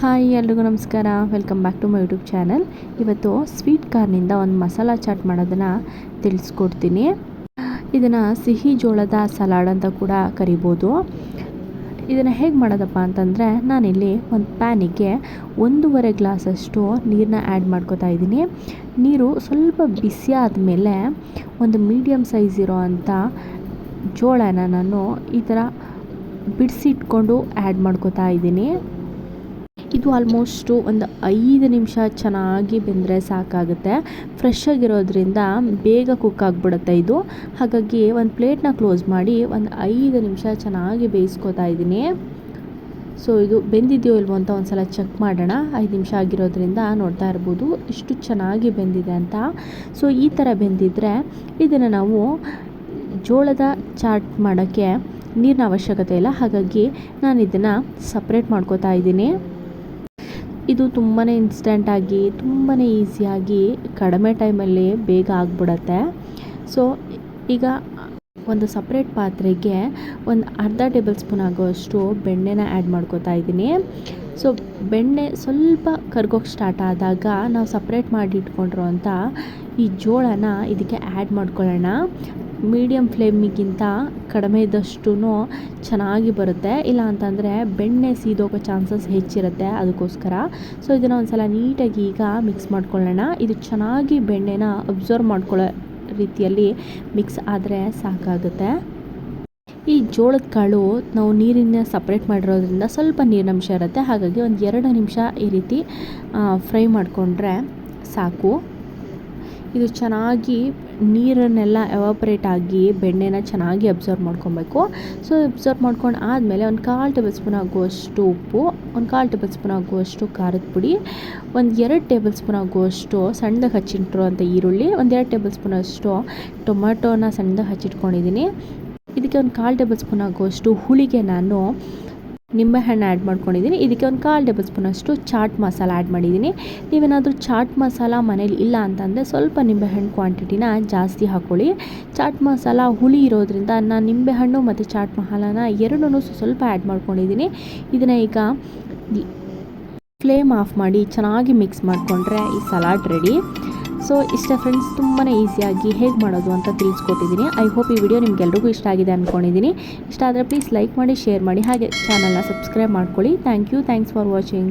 Hi, ಎಲ್ರಿಗೂ ನಮಸ್ಕಾರ. Welcome back to my YouTube channel ಇವತ್ತು ಸ್ವೀಟ್ ಕಾರ್ನಿಂದ ಒಂದು ಮಸಾಲ ಚಾಟ್ ಮಾಡೋದನ್ನು ತಿಳಿಸ್ಕೊಡ್ತೀನಿ. ಇದನ್ನು ಸಿಹಿ ಜೋಳದ ಸಲಾಡ್ ಅಂತ ಕೂಡ ಕರಿಬೋದು. ಇದನ್ನು ಹೇಗೆ ಮಾಡೋದಪ್ಪ ಅಂತಂದರೆ, ನಾನಿಲ್ಲಿ ಒಂದು ಪ್ಯಾನಿಗೆ ಒಂದೂವರೆ ಗ್ಲಾಸಷ್ಟು ನೀರನ್ನ ಆ್ಯಡ್ ಮಾಡ್ಕೋತಾ ಇದ್ದೀನಿ. ನೀರು ಸ್ವಲ್ಪ ಬಿಸಿ ಆದಮೇಲೆ ಒಂದು ಮೀಡಿಯಮ್ ಸೈಜ್ ಇರೋ ಅಂಥ ಜೋಳನ ನಾನು ಈ ಥರ ಬಿಡಿಸಿಟ್ಕೊಂಡು ಆ್ಯಡ್ ಮಾಡ್ಕೋತಾ ಇದ್ದೀನಿ. ಇದು ಆಲ್ಮೋಸ್ಟು ಒಂದು ಐದು ನಿಮಿಷ ಚೆನ್ನಾಗಿ ಬೆಂದರೆ ಸಾಕಾಗುತ್ತೆ. ಫ್ರೆಶ್ ಆಗಿರೋದ್ರಿಂದ ಬೇಗ ಕುಕ್ ಆಗಿಬಿಡುತ್ತೆ ಇದು. ಹಾಗಾಗಿ ಒಂದು ಪ್ಲೇಟ್ನ ಕ್ಲೋಸ್ ಮಾಡಿ ಒಂದು ಐದು ನಿಮಿಷ ಚೆನ್ನಾಗಿ ಬೇಯಿಸ್ಕೊತಾ ಇದ್ದೀನಿ. ಸೊ ಇದು ಬೆಂದಿದೆಯೋ ಇಲ್ವೋ ಅಂತ ಒಂದು ಸಲ ಚೆಕ್ ಮಾಡೋಣ. ಐದು ನಿಮಿಷ ಆಗಿರೋದ್ರಿಂದ ನೋಡ್ತಾ ಇರ್ಬೋದು ಇಷ್ಟು ಚೆನ್ನಾಗಿ ಬೆಂದಿದೆ ಅಂತ. ಸೊ ಈ ಥರ ಬೆಂದಿದ್ರೆ ಇದನ್ನು ನಾವು ಜೋಳದ ಚಾಟ್ ಮಾಡೋಕ್ಕೆ ನೀರಿನ ಅವಶ್ಯಕತೆ ಇಲ್ಲ. ಹಾಗಾಗಿ ನಾನು ಇದನ್ನು ಸಪ್ರೇಟ್ ಮಾಡ್ಕೋತಾ ಇದ್ದೀನಿ. ಇದು ತುಂಬಾ ಇನ್ಸ್ಟೆಂಟಾಗಿ ತುಂಬಾ ಈಸಿಯಾಗಿ ಕಡಿಮೆ ಟೈಮಲ್ಲಿ ಬೇಗ ಆಗಿಬಿಡತ್ತೆ. ಸೊ ಈಗ ಒಂದು ಸಪ್ರೇಟ್ ಪಾತ್ರೆಗೆ ಒಂದು ಅರ್ಧ ಟೇಬಲ್ ಸ್ಪೂನ್ ಆಗೋಷ್ಟು ಬೆಣ್ಣೆನ ಆ್ಯಡ್ ಮಾಡ್ಕೋತಾ ಇದ್ದೀನಿ. ಸೊ ಬೆಣ್ಣೆ ಸ್ವಲ್ಪ ಕರ್ಗೋಕ್ಕೆ ಸ್ಟಾರ್ಟ್ ಆದಾಗ ನಾವು ಸಪ್ರೇಟ್ ಮಾಡಿ ಇಟ್ಕೊಂಡಿರೋ ಈ ಜೋಳನ ಇದಕ್ಕೆ ಆ್ಯಡ್ ಮಾಡ್ಕೊಳ್ಳೋಣ. ಮೀಡಿಯಮ್ ಫ್ಲೇಮಿಗಿಂತ ಕಡಿಮೆ ಇದ್ದಷ್ಟು ಚೆನ್ನಾಗಿ ಬರುತ್ತೆ. ಇಲ್ಲ ಅಂತಂದರೆ ಬೆಣ್ಣೆ ಸೀದೋಗೋ ಚಾನ್ಸಸ್ ಹೆಚ್ಚಿರುತ್ತೆ ಅದಕ್ಕೋಸ್ಕರ. ಸೊ ಇದನ್ನು ಒಂದು ಸಲ ನೀಟಾಗಿ ಈಗ ಮಿಕ್ಸ್ ಮಾಡ್ಕೊಳ್ಳೋಣ. ಇದು ಚೆನ್ನಾಗಿ ಬೆಣ್ಣೆನ ಅಬ್ಸರ್ವ್ ಮಾಡ್ಕೊಳ್ಳೋ ರೀತಿಯಲ್ಲಿ ಮಿಕ್ಸ್ ಆದರೆ ಸಾಕಾಗುತ್ತೆ. ಈ ಜೋಳದ ಕಾಳು ನಾವು ನೀರಿನ ಸಪ್ರೇಟ್ ಮಾಡಿರೋದ್ರಿಂದ ಸ್ವಲ್ಪ ನೀರಿನಂಶ ಇರುತ್ತೆ. ಹಾಗಾಗಿ ಒಂದು ಎರಡು ನಿಮಿಷ ಈ ರೀತಿ ಫ್ರೈ ಮಾಡಿಕೊಂಡ್ರೆ ಸಾಕು. ಇದು ಚೆನ್ನಾಗಿ ನೀರನ್ನೆಲ್ಲ ಎವಾಪ್ರೇಟ್ ಆಗಿ ಬೆಣ್ಣೆನ ಚೆನ್ನಾಗಿ ಅಬ್ಸರ್ವ್ ಮಾಡ್ಕೊಬೇಕು. ಸೊ ಅಬ್ಸರ್ವ್ ಮಾಡ್ಕೊಂಡು ಆದಮೇಲೆ ಒಂದು ಕಾಲು ಟೇಬಲ್ ಸ್ಪೂನ್ ಆಗುವಷ್ಟು ಉಪ್ಪು, ಒಂದು ಕಾಲು ಟೇಬಲ್ ಸ್ಪೂನ್ ಆಗುವಷ್ಟು ಖಾರದ ಪುಡಿ, ಒಂದು ಎರಡು ಟೇಬಲ್ ಸ್ಪೂನ್ ಆಗುವಷ್ಟು ಸಣ್ಣದಾಗಿ ಅಂತ ಈರುಳ್ಳಿ, ಒಂದು ಎರಡು ಟೇಬಲ್ ಸ್ಪೂನ್ ಅಷ್ಟು ಟೊಮೆಟೊನ ಸಣ್ಣದಾಗಿ ಹಚ್ಚಿಟ್ಕೊಂಡಿದ್ದೀನಿ ಇದಕ್ಕೆ ಒಂದು ಕಾಲು ಟೇಬಲ್ ಸ್ಪೂನ್ ಆಗುವಷ್ಟು ಹುಳಿಗೆ ನಾನು ನಿಂಬೆಹಣ್ಣು ಆ್ಯಡ್ ಮಾಡ್ಕೊಂಡಿದ್ದೀನಿ. ಇದಕ್ಕೆ ಒಂದು ಕಾಲು ಟೇಬಲ್ ಸ್ಪೂನಷ್ಟು ಚಾಟ್ ಮಸಾಲ ಆ್ಯಡ್ ಮಾಡಿದ್ದೀನಿ. ನೀವೇನಾದರೂ ಚಾಟ್ ಮಸಾಲ ಮನೇಲಿ ಇಲ್ಲ ಅಂತಂದರೆ ಸ್ವಲ್ಪ ನಿಂಬೆಹಣ್ಣು ಕ್ವಾಂಟಿಟಿನ ಜಾಸ್ತಿ ಹಾಕ್ಕೊಳ್ಳಿ ಚಾಟ್ ಮಸಾಲ ಹುಳಿ ಇರೋದ್ರಿಂದ ನಾನು ನಿಂಬೆಹಣ್ಣು ಮತ್ತು ಚಾಟ್ ಮಸಾಲಾನ ಎರಡೂ ಸ್ವಲ್ಪ ಆ್ಯಡ್ ಮಾಡ್ಕೊಂಡಿದ್ದೀನಿ. ಇದನ್ನು ಈಗ ಫ್ಲೇಮ್ ಆಫ್ ಮಾಡಿ ಚೆನ್ನಾಗಿ ಮಿಕ್ಸ್ ಮಾಡಿಕೊಂಡ್ರೆ ಈ ಸಲಾಡ್ ರೆಡಿ ಸೊ ಇಷ್ಟ ಫ್ರೆಂಡ್ಸ್ ತುಂಬಾ ಈಸಿಯಾಗಿ ಹೇಗೆ ಮಾಡೋದು ಅಂತ ತಿಳಿಸ್ಕೊಟ್ಟಿದ್ದೀನಿ ಐ ಹೋಪ್ ಈ ವಿಡಿಯೋ ನಿಮಗೆಲ್ರಿಗೂ ಇಷ್ಟ ಆಗಿದೆ ಅಂದ್ಕೊಂಡಿದ್ದೀನಿ ಇಷ್ಟ ಆದರೆ ಪ್ಲೀಸ್ ಲೈಕ್ ಮಾಡಿ ಶೇರ್ ಮಾಡಿ, ಹಾಗೆ ಚಾನಲ್ನ ಸಬ್ಸ್ಕ್ರೈಬ್ ಮಾಡ್ಕೊಳ್ಳಿ. Thank you thanks for watching